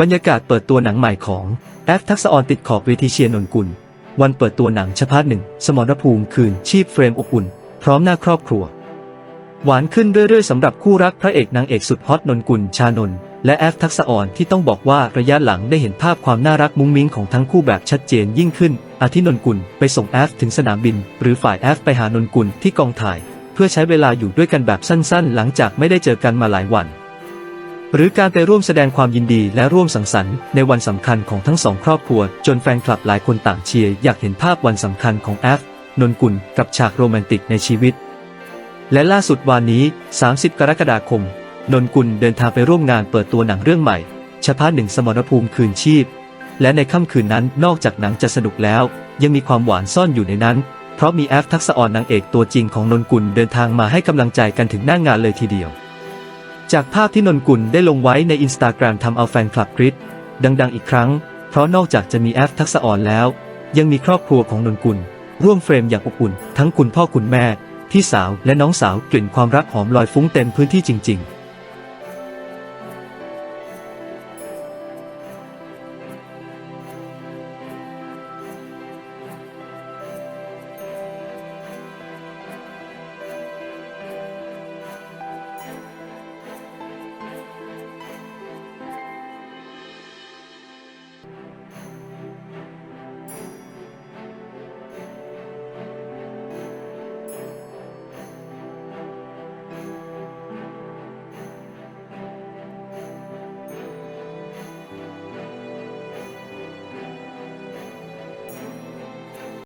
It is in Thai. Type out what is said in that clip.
บรรยากาศเปิดตัวหนังใหม่ของแอฟทักษะออนติดขอบเวทีเชียร์นนกุล วันเปิดตัวหนังชพาร์ทหนึ่งสมรภูมิคืนชีพเฟรมอบอุ่น พร้อมหน้าครอบครัว หวานขึ้นเรื่อยๆสำหรับคู่รักพระเอกนางเอกสุดฮอตนนกุลชานนและแอฟทักษะออนที่ต้องบอกว่าระยะหลังได้เห็นภาพความน่ารักมุ้งมิ้งของทั้งคู่แบบชัดเจนยิ่งขึ้น อาทินนกุลไปส่งแอฟถึงสนามบิน หรือฝ่ายแอฟไปหานนกุลที่กองถ่าย เพื่อใช้เวลาอยู่ด้วยกันแบบสั้นๆ หลังจากไม่ได้เจอกันมาหลายวัน หรือการไปร่วมแสดงความยินดีและร่วมสังสรรค์ในวันสำคัญของทั้งสองครอบครัว จนแฟนคลับหลายคนต่างเชียร์อยากเห็นภาพวันสำคัญของแอฟนนกุลกับฉากโรแมนติกในชีวิต และล่าสุดวันนี้ 30 กรกฎาคม นนกุลเดินทางไปร่วมงานเปิดตัวหนังเรื่องใหม่เฉพาะหนึ่งสมรภูมิคืนชีพ และในค่ำคืนนั้นนอกจากหนังจะสนุกแล้ว ยังมีความหวานซ่อนอยู่ในนั้น เพราะมีแอฟทักษะอ่อนนางเอกตัวจริงของนนกุลเดินทางมาให้กำลังใจกันถึงหน้างงานเลยทีเดียว จากภาพที่นนกุลได้ลงไว้ในอินสตาแกรมทำเอาแฟนคลับกรี๊ดดังๆอีกครั้ง เพราะนอกจากจะมีแอฟทักษะออนแล้ว ยังมีครอบครัวของนนกุล ร่วมเฟรมอย่างอบอุ่น ทั้งคุณพ่อคุณแม่ พี่สาวและน้องสาวกลิ่นความรักหอมลอยฟุ้งเต็มพื้นที่จริง ๆ